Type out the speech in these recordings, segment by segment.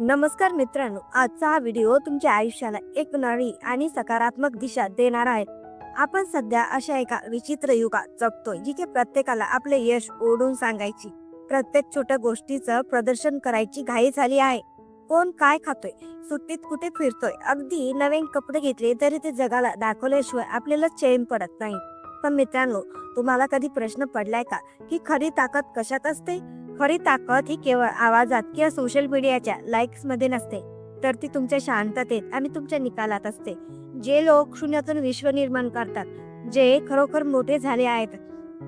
नमस्कार मित्रांनो आजचा हा व्हिडिओ तुमच्या आयुष्याला एक नळी आणि सकारात्मक दिशा देणार आहे. आपण सध्या अशा एका विचित्र युगात जगतोय जिथे प्रत्येकाला आपले यश ओढून सांगायची प्रत्येक छोट्या गोष्टीचं प्रदर्शन करायची घाई झाली आहे. कोण काय खातोय सुट्टीत कुठे फिरतोय अगदी नवीन कपडे घेतले तरी ते जगाला दाखवल्याशिवाय आपल्याला चैन पडत नाही. पण मित्रांनो तुम्हाला कधी प्रश्न पडलाय का की खरी ताकद कशात असते? खरी ताकद ही केवळ आवाजात किंवा सोशल मीडियाच्या लाईक्समध्ये नसते तर ती तुमच्या शांततेत आणि तुमच्या निकालात असते. जे लोक शून्यातून विश्व निर्माण करतात जे खरोखर मोठे झाले आहेत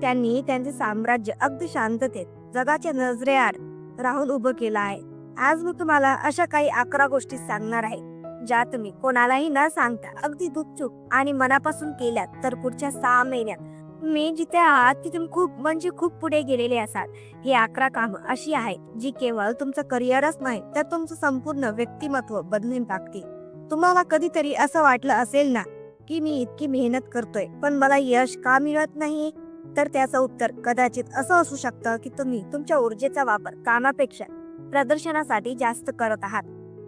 त्यांनी त्यांचे साम्राज्य अगदी शांततेत जगाच्या नजरेआड राहून उभं केलं आहे. आज मी तुम्हाला अशा काही अकरा गोष्टी सांगणार आहे ज्या तुम्ही कोणालाही न सांगता अगदी गुपचूप आणि मनापासून केल्यात तर पुढच्या सहा महिन्यात मी जिथे आहात तिथून खूप म्हणजे खूप पुढे गेलेले असाल. ही अकरा कामं अशी आहेत जी केवळ तुमचं करिअरच नाही तर तुमचं संपूर्ण व्यक्तिमत्व बदलून टाकते तुम्हाला कधीतरी असं वाटलं असेल ना की मी इतकी मेहनत करतोय पण मला यश का मिळत नाही? तर त्याचं उत्तर कदाचित असं असू शकतं की तुम्ही तुमच्या ऊर्जेचा वापर कामापेक्षा प्रदर्शनासाठी जास्त करत आहात.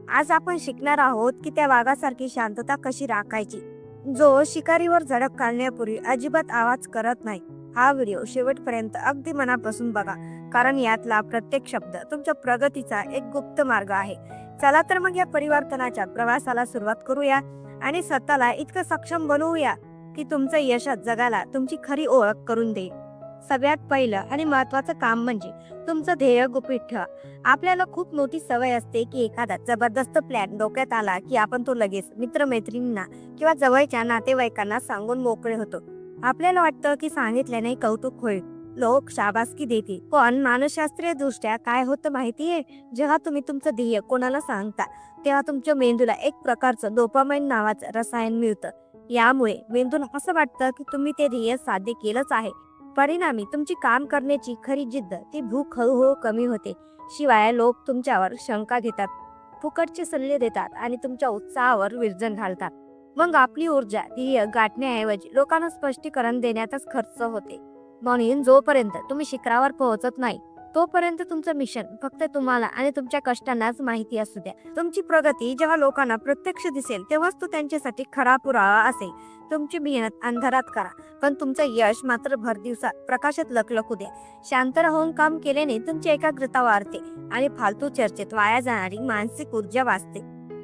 आज आपण शिकणार आहोत की त्या वाघासारखी शांतता कशी राखायची? जो शिकारीवर झडप घालण्यापूर्वी अजिबात आवाज करत नाही. हा व्हिडिओ शेवटपर्यंत अगदी मनापासून बघा. कारण यातला प्रत्येक शब्द तुमच्या प्रगतीचा एक गुप्त मार्ग आहे. चला तर मग या परिवर्तनाच्या प्रवासाला सुरुवात करूया आणि स्वतःला इतकं सक्षम बनवूया की तुमचं यशात जगाला तुमची खरी ओळख करून देईल. सगळ्यात पहिलं आणि महत्वाचं काम म्हणजे तुमचं ध्येय गुपित ठेवा. आपल्याला खूप मोठी सवय असते की एखादा जबरदस्त प्लॅन डोक्यात आला की आपण तो लगेच मित्रमैत्रिणींना किंवा जवळच्या नातेवाईकांना सांगून मोकळे होतो. आपल्याला वाटतं की सांगितल्याने कौतुक होईल. लोक शाबासकी देतील. पण मानसशास्त्रीय दृष्ट्या काय होतं माहितीये? जेव्हा तुम्ही तुमचं ध्येय कोणाला सांगता तेव्हा तुमच्या मेंदूला एक प्रकारचं डोपामाइन नावाचं रसायन मिळतं. यामुळे मेंदूला असं वाटतं की तुम्ही ते ध्येय साध्य केलंच आहे. परिणामी तुमची काम करण्याची खरी जिद्द ती भूक हळूहळू हो कमी होते. शिवाय लोक तुमच्यावर शंका घेतात फुकटचे सल्ले देतात आणि तुमच्या उत्साहावर विरजन घालतात. मग आपली ऊर्जा ध्येय गाठण्याऐवजी लोकांना स्पष्टीकरण देण्यातच खर्च होते. म्हणून जोपर्यंत तुम्ही शिखरावर पोहोचत नाही तोपर्यंत तुमचं मिशन फक्त तुम्हाला आणि तुमच्या कष्टांनाच माहिती असू द्या. तुमची प्रगती जेव्हा लोकांना प्रत्यक्ष दिसेल तेव्हाच तो त्यांच्यासाठी खरा पुरावा असेल. तुमची मेहनत अंधारात करा पण तुमचं यश मात्र भर दिवसात प्रकाशात लकलकू द्या. शांत राहून काम केल्याने तुमची एकाग्रता वाढते आणि फालतू चर्चेत वाया जाणारी मानसिक ऊर्जा वाचते.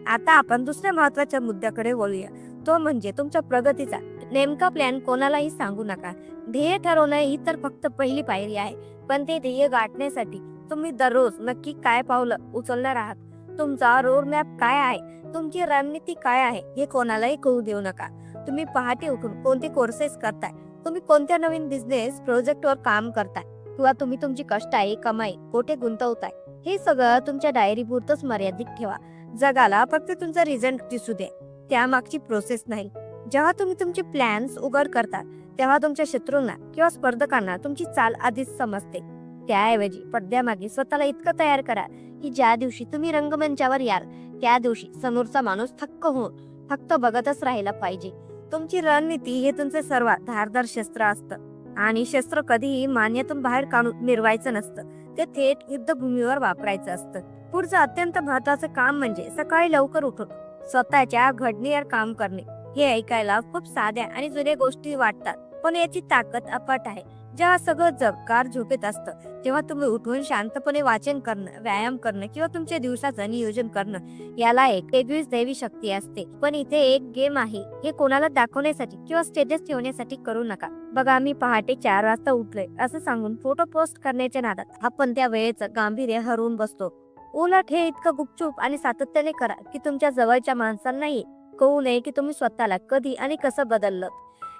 आता आपण दुसऱ्या महत्त्वाच्या मुद्द्याकडे वळूया. तो म्हणजे तुमच्या प्रगतीचा नेमका प्लॅन कोणालाही सांगू नका. ध्येय ठरवणं ही तर फक्त पहिली पायरी आहे. पण ते ध्येय गाठण्यासाठी तुम्ही दररोज नक्की काय पावलं उचलणार आहात? तुमचा रोड मॅप काय आहे? तुमची रणनीती काय आहे? हे कोणालाही कळू देऊ नका. तुम्ही पहाटे उठून कोणते कोर्सेस करताय? तुम्ही कोणत्या नवीन बिझनेस प्रोजेक्टवर काम करताय? किंवा तुम्ही तुमची कष्टाई कमाई कोठे गुंतवताय? हे सगळं तुमच्या डायरी पुरतच मर्यादित ठेवा. जगाला फक्त तुमचा रिझल्ट दिसू दे. त्यामागची प्रोसेस नाही. जेव्हा तुम्ही तुमचे प्लॅन्स उघड करता तेव्हा तुमच्या शत्रूंना किंवा स्पर्धकांना तुमची चाल आधीच समजते. त्याऐवजी पडद्यामागे स्वतःला इतकं तयार करा की ज्या दिवशी तुम्ही रंगमंचावर याल त्या दिवशी समोरचा माणूस थक्क होऊन फक्त बघतच राहिला पाहिजे. तुमची रणनीती हे तुमचे सर्वात धारदार शस्त्र असतं. आणि शस्त्र कधीही मान्यातून बाहेर काढून मिरवायचं नसतं. ते थेट युद्धभूमीवर वापरायचं असतं. पुढचं अत्यंत महत्वाचं काम म्हणजे सकाळी लवकर उठून स्वतःच्या घडणीवर काम करणे. हे ऐकायला खूप साध्या आणि जुन्या गोष्टी वाटतात. पण याची ताकद अपाट आहे. जेव्हा सगळं जगकार झोपेत असतं तेव्हा तुम्ही उठून शांतपणे वाचन करणं व्यायाम करणं किंवा तुमच्या दिवसाचं नियोजन करणं याला एक वेगळीच दैवी शक्ती असते. पण इथे एक गेम आहे हे कोणाला दाखवण्यासाठी किंवा स्टेटस ठेवण्यासाठी करू नका. बघा मी पहाटे चार वाजता उठलोय असं सांगून फोटो पोस्ट करण्याच्या नादात आपण त्या वेळेचं गांभीर्य हरवून बसतो. उलट हे इतकं गुपचूप आणि सातत्याने करा की तुमच्या जवळच्या माणसांनाही कळू नये की तुम्ही स्वतःला कधी आणि कसं बदललं.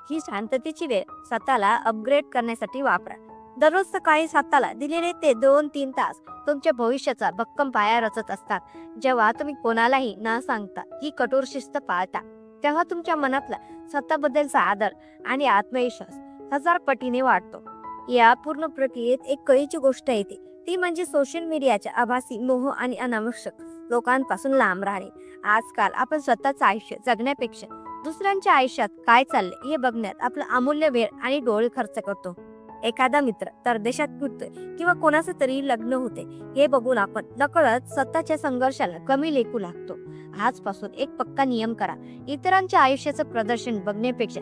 ही शांततेची वेळ स्वतःला अपग्रेड करण्यासाठी वापरा. दररोज सकाळी स्वतःला दिलेले ते दोन तीन तास तुमच्या भविष्याचा भक्कम पाया रचत असतात. जेव्हा तुम्ही कोणालाही न सांगता ही कठोर शिस्त पाळता तेव्हा तुमच्या मनातला स्वतःबद्दलचा आदर आणि आत्मविश्वास हजार पटीने वाढतो. या पूर्ण प्रक्रियेत एक कळीची गोष्ट येते. ती म्हणजे सोशल मीडियाच्या आभासी मोह आणि अनावश्यक लोकांपासून लांब राहणे. आजकाल आपण स्वतःचं आयुष्य जगण्यापेक्षा दुसऱ्यांच्या आयुष्यात काय चालले हे बघण्यात आपला अमूल्य वेळ आणि डोळे खर्च करतो. एखादा मित्र परदेशात फिरतोय किंवा कोणाचं तरी लग्न होते हे बघून आपण नकळत स्वतःच्या संघर्षाला कमी लेखू लागतो. आजपासून एक पक्का नियम करा इतरांच्या आयुष्याचं प्रदर्शन बघण्यापेक्षा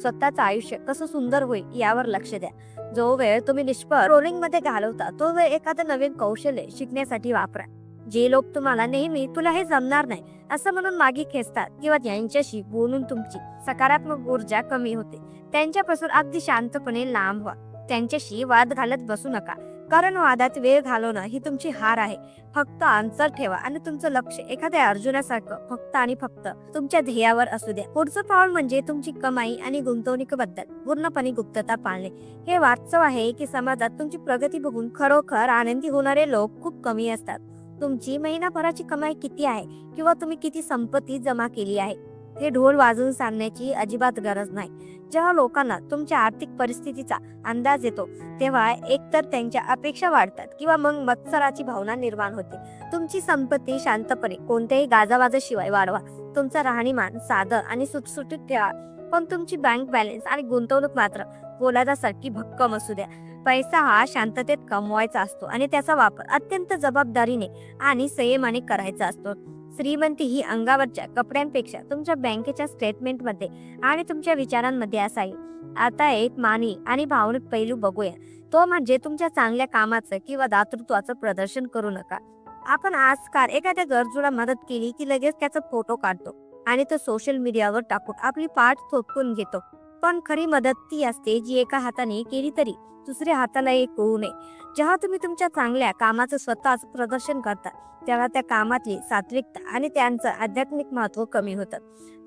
स्वतःचं आयुष्य कसं सुंदर होईल यावर लक्ष द्या. जो वेळ तुम्ही निष्फळ रोलिंगमध्ये घालवता तो वेळ एखादं नवीन कौशल्य शिकण्यासाठी वापरा. जे लोक तुम्हाला नेहमी तुला हे जमणार नाही असं म्हणून मागे खेचतात किंवा त्यांच्याशी बोलून तुमची सकारात्मक ऊर्जा कमी होते. त्यांच्यापासून अगदी शांतपणे लांब व्हा. त्यांच्याशी वाद घालत बसू नका. कारण वादात वेळ घालवणं ही तुमची हार आहे. फक्त अंतर ठेवा आणि तुमचं लक्ष एखाद्या अर्जुनासारखं फक्त आणि फक्त तुमच्या ध्येयावर असू द्या. पुढचं पाऊल म्हणजे तुमची कमाई आणि गुंतवणुकीबद्दल पूर्णपणे गुप्तता पाळणे. हे वास्तव आहे की समाजात तुमची प्रगती बघून खरोखर आनंदी होणारे लोक खूप कमी असतात. तुमची महिनाभराची कमाई किती आहे? किंवा तुम्ही किती संपत्ती जमा केली आहे? हे ढोल वाजवून सांगण्याची अजिबात गरज नाही. जेव्हा लोकांना तुमच्या आर्थिक परिस्थितीचा अंदाज येतो तेव्हा एकतर त्यांच्या अपेक्षा वाढतात किंवा मग मत्सराची भावना निर्माण होते. तुमची संपत्ती शांतपणे कोणत्याही गाजावाजाशिवाय वाढवा. तुमचं राहणीमान साधं आणि सुटसुटीत ठेवा. पण तुमची बँक बॅलन्स आणि गुंतवणूक मात्र पोलादासारखी भक्कम असू द्या. पैसा हा शांततेत कमवायचा असतो आणि त्याचा वापर अत्यंत जबाबदारीने आणि संयमाने करायचा असतो. श्रीमंती ही अंगावरच्या कपड्यांपेक्षा तुमच्या बँकेच्या स्टेटमेंटमध्ये आणि तुमच्या विचारांमध्ये असावी. आता एक मानी आणि भावनिक पैलू बघूया. तो म्हणजे तुमच्या चांगल्या कामाचं किंवा दातृत्वाचं प्रदर्शन करू नका. आपण आजकाल एखाद्या गरजूला मदत केली की लगेच त्याचा फोटो काढतो आणि तो सोशल मीडियावर टाकून आपली पाठ थोपकून घेतो. पण खरी मदत ती असते जी एका हाताने केली तरी. दुसऱ्या हाताला एक होऊ नये. जेव्हा तुम्ही तुमच्या चांगल्या कामाचं स्वतःच प्रदर्शन करता तेव्हा त्या कामातली सात्विकता आणि त्यांचं आध्यात्मिक महत्त्व कमी होतं.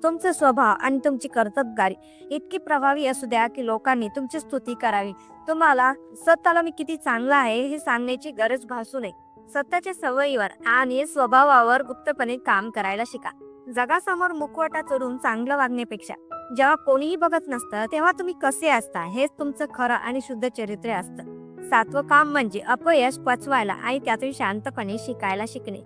तुमचा स्वभाव आणि तुमची कर्तबगारी इतकी प्रभावी असू द्या की लोकांनी तुमची स्तुती करावी. तुम्हाला स्वतःला मी किती चांगला आहे हे सांगण्याची गरज भासू नये. स्वतःच्या सवयीवर आणि स्वभावावर गुप्तपणे काम करायला शिका. जगासमोर मुखवटा चढून चांगलं वागण्यापेक्षा जेव्हा कोणीही बघत नसतं तेव्हा तुम्ही कसे असता? हेच तुमचं खरं आणि शुद्ध चरित्र असतं. सातवं काम म्हणजे अपयश पचवायला आणि त्यातून शांतपणे शिकायला शिकणे.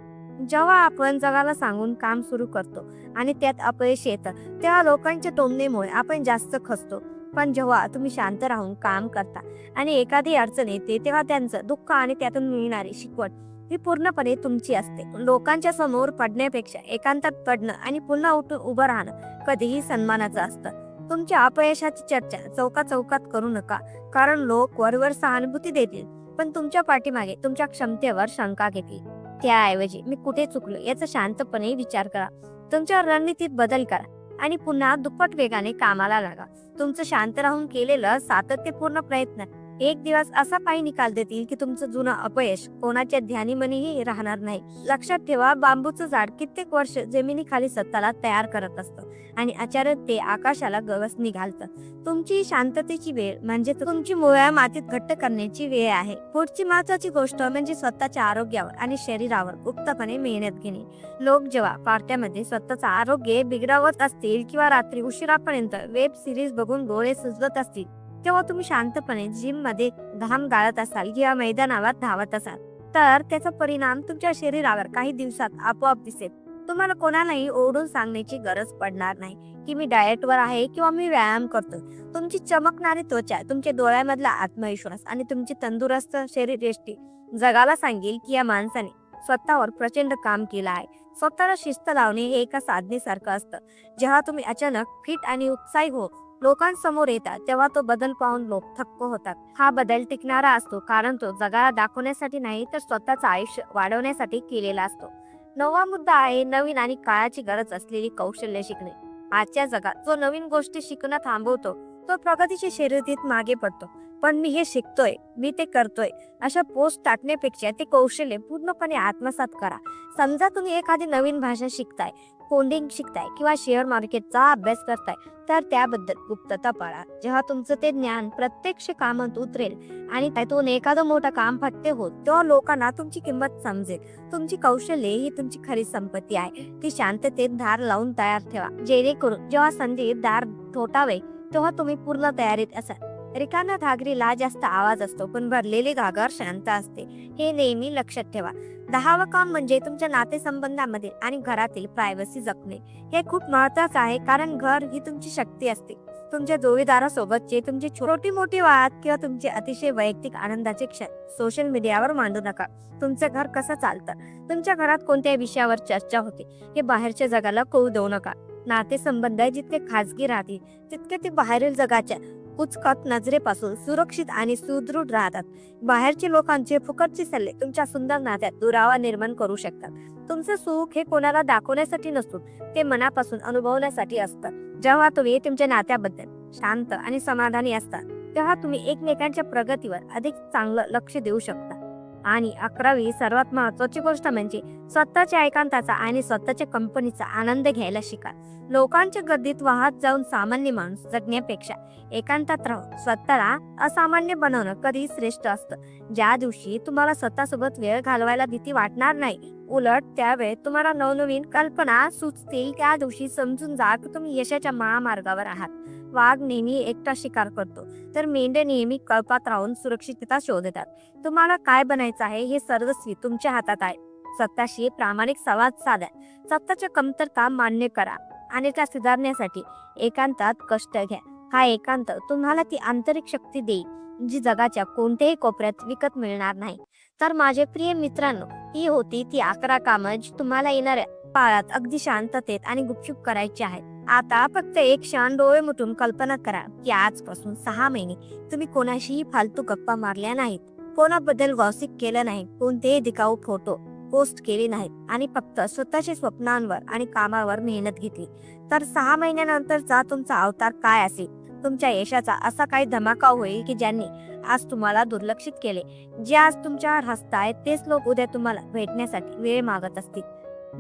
जेव्हा आपण जगाला सांगून काम सुरू करतो आणि त्यात अपयश येतं तेव्हा लोकांच्या टोमणेमुळे आपण जास्त खचतो. पण जेव्हा तुम्ही शांत राहून काम करता आणि एखादी अडचण येते तेव्हा त्यांचं दुःख आणि त्यातून मिळणारी शिकवण ही पूर्णपणे तुमची असते. लोकांच्या समोर पडण्यापेक्षा एकांतात पडणं आणि पुन्हा उठून उभं राहणं कधीही सन्मानाचं असतं. तुमच्या अपयशाची चर्चा चौका चौकात करू नका कारण लोक वरवर सहानुभूती देतील पण तुमच्या पाठीमागे तुमच्या क्षमतेवर शंका घेतील. त्याऐवजी मी कुठे चुकलो याचा शांतपणे विचार करा. तुमच्या रणनीतीत बदल करा आणि पुन्हा दुप्पट वेगाने कामाला लागा. तुमचं शांत राहून केलेलं सातत्यपूर्ण प्रयत्न एक दिवस असा पायी निकाल देतील की तुमचं जुनं अपयश कोणाच्या ध्यानीमनीही राहणार नाही. लक्षात ठेवा बांबूचं झाड कित्येक वर्ष जमिनीखाली स्वतःला तयार करत असतं आणि अचानक ते आकाशाला गवसणी घालतं तुमची शांततेची वेळ म्हणजे तुमची मुळ्या मातीत घट्ट करण्याची वेळ आहे. पुढची महत्वाची गोष्ट म्हणजे स्वतःच्या आरोग्यावर आणि शरीरावर गुप्तपणे मेहनत घेणे. लोक जेव्हा पार्ट्यामध्ये स्वतःचं आरोग्य बिघडवत असतील किंवा रात्री उशिरापर्यंत वेब सिरीज बघून डोळे सुजवत असतील तेव्हा तुम्ही शांतपणे जिममध्ये घाम गाळत असाल किंवा मैदानावर धावत असाल तर त्याचा परिणाम तुमच्या शरीरावर काही दिवसात आपोआप दिसेल. तुम्हाला कोणालाही ओढून सांगण्याची गरज पडणार नाही की मी डाएटवर आहे किंवा मी व्यायाम करतो तुमची चमकणारी त्वचा तुमच्या डोळ्यामधला आत्मविश्वास आणि तुमची तंदुरुस्त शरीर यष्टी जगाला सांगेल की या माणसाने स्वतःवर प्रचंड काम केलं आहे. स्वतःला शिस्त लावणे हे एका साधनेसारखं असतं. जेव्हा तुम्ही अचानक फिट आणि उत्साही हो लोकांसमोर येतात तेव्हा तो बदल पाहून लोक थक्क होतात. हा बदल टिकणारा असतो कारण तो जगाला दाखवण्यासाठी नाही तर स्वतःचं आयुष्य वाढवण्यासाठी केलेला असतो. नवा मुद्दा आहे नवीन आणि काळाची गरज असलेली कौशल्य शिकणे. आजच्या जगात जो नवीन गोष्टी शिकणं थांबवतो तो प्रगतीच्या शर्यतीत मागे पडतो. पण मी हे शिकतोय मी ते करतोय. अशा पोस्ट टाकण्यापेक्षा ते कौशल्य पूर्णपणे आत्मसात करा. समजा तुम्ही एखादी नवीन भाषा शिकताय कोडिंग शिकताय किंवा शेअर मार्केटचा अभ्यास करताय तर त्याबद्दल गुप्तता पाळा. जेव्हा तुमचं ते ज्ञान प्रत्यक्ष कामात उतरेल आणि त्यातून एखादं मोठं काम फटते होत तेव्हा लोकांना तुमची किंमत समजेल. तुमची कौशल्य ही तुमची खरी संपत्ती आहे. ती शांततेत धार लावून तयार ठेवा. जेणेकरून जेव्हा संधी दार ठोठावे तेव्हा तुम्ही पूर्ण तयारीत असाल. रिकाम्या घागरीला जास्त आवाज असतो पण भरलेली घागर शांत असते. हे नेहमी लक्षात ठेवा. दहावं काम म्हणजे तुमच्या नातेसंबंधामध्ये आणि घरातील प्रायव्हसी जपणे. हे खूप महत्वाचं आहे कारण घर ही तुमची शक्ती असते. तुमच्या जोडीदारासोबतचे तुमची छोटी मोठी वाद किंवा तुमचे अतिशय वैयक्तिक आनंदाचे क्षण सोशल मीडियावर मांडू नका. तुमचं घर कसं चालतं? तुमच्या घरात कोणत्या विषयावर चर्चा होते? हे बाहेरच्या जगाला कळू देऊ नका. नातेसंबंध जितके खाजगी राहतील तितके ते बाहेरील जगाच्या कुचकत नजरेपासून सुरक्षित आणि सुदृढ राहतात. बाहेरचे लोकांचे फुकटचे सल्ले तुमच्या सुंदर नात्यात दुरावा निर्माण करू शकतात. तुमचं सुख हे कोणाला दाखवण्यासाठी नसून ते मनापासून अनुभवण्यासाठी असतं. जेव्हा तुम्ही तुमच्या नात्याबद्दल शांत आणि समाधानी असतात तेव्हा तुम्ही एकमेकांच्या प्रगतीवर अधिक चांगलं लक्ष देऊ शकता. आणि अकरावी सर्वात महत्वाची गोष्ट म्हणजे स्वतःच्या एकांताचा आणि स्वतःच्या कंपनीचा आनंद घ्यायला शिका. लोकांच्या गर्दीत वाहत जाऊन सामान्य माणूस जगण्यापेक्षा एकांतात राहून स्वतःला असामान्य बनवणं कधी श्रेष्ठ असतं. ज्या दिवशी तुम्हाला स्वतःसोबत वेळ घालवायला भीती वाटणार नाही उलट त्यावेळी तुम्हाला नवनवीन कल्पना सुचतील. त्या दिवशी समजून जा की तुम्ही यशाच्या महामार्गावर आहात. वाघ नेहमी एकटा शिकार करतो. तर मेंढे नेहमी कळपात राहून सुरक्षितता शोधतात. तुम्हाला काय बनायचं आहे हे सर्वस्वी तुमच्या हातात आहे. सत्ताशी प्रामाणिक संवाद साधा. स्वतःच्या कमतरता मान्य करा आणि त्या सुधारण्यासाठी एकांतात कष्ट घ्या. हा एकांत तुम्हाला ती आंतरिक शक्ती देईल जी जगाच्या कोणत्याही कोपऱ्यात विकत मिळणार नाही. तर माझे प्रिय मित्रांनो ही होती ती अकरा कामं जी तुम्हाला येणाऱ्या पाळात अगदी शांततेत आणि गुपचूप करायची आहेत. आता फक्त एक क्षण डोळे मिटून कल्पना करा की आजपासून सहा महिने तुम्ही कोणाशीही फालतू गप्पा मारल्या नाहीत. कोणाबद्दल गॉसिप केलं नाही कोणतेही दिखाऊ फोटो पोस्ट केले नाहीत आणि फक्त स्वतःच्या स्वप्नांवर आणि कामावर मेहनत घेतली. तर सहा महिन्यानंतरचा तुमचा अवतार काय असेल? तुमच्या यशाचा असा काही धमाका होईल की ज्यांनी आज तुम्हाला दुर्लक्षित केले. जे आज तुमच्यावर हसतायत तेच लोक उद्या तुम्हाला भेटण्यासाठी वेळ मागत असतील.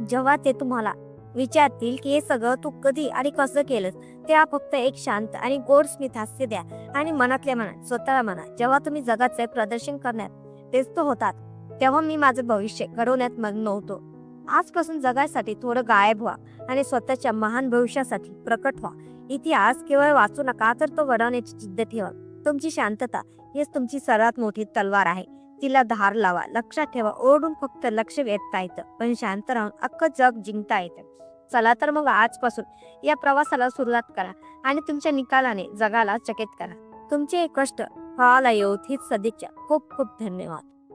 जेव्हा ते तुम्हाला विचारतील की हे सगळं तू कधी आणि कसं केलंस? तेव्हा फक्त एक शांत आणि गोड स्मित हास्य द्या आणि मनातल्या मनात स्वतःला म्हणा जेव्हा तुम्ही जगाचे प्रदर्शन करण्यात व्यस्त होतात. तेव्हा मी माझं भविष्य घडवण्यात मग्न होतो. आजपासून जगासाठी थोडं गायब व्हा आणि स्वतःच्या महान भविष्यासाठी प्रकट व्हा. इतिहास केवळ वाचू नका तर तो घडवण्याची जिद्द ठेवा. तुमची शांतता हीच तुमची सर्वात मोठी तलवार आहे. तिला धार लावा लक्षात ठेवा ओरडून फक्त लक्ष वेधता येतं. पण शांत राहून अख्खं जग जिंकता येतं. चला तर मग आजपासून या प्रवासाला सुरुवात करा आणि तुमच्या निकालाने जगाला चकित करा. तुमचे कष्ट फळाला येऊत हीच सदिच्छा. खूप खूप धन्यवाद.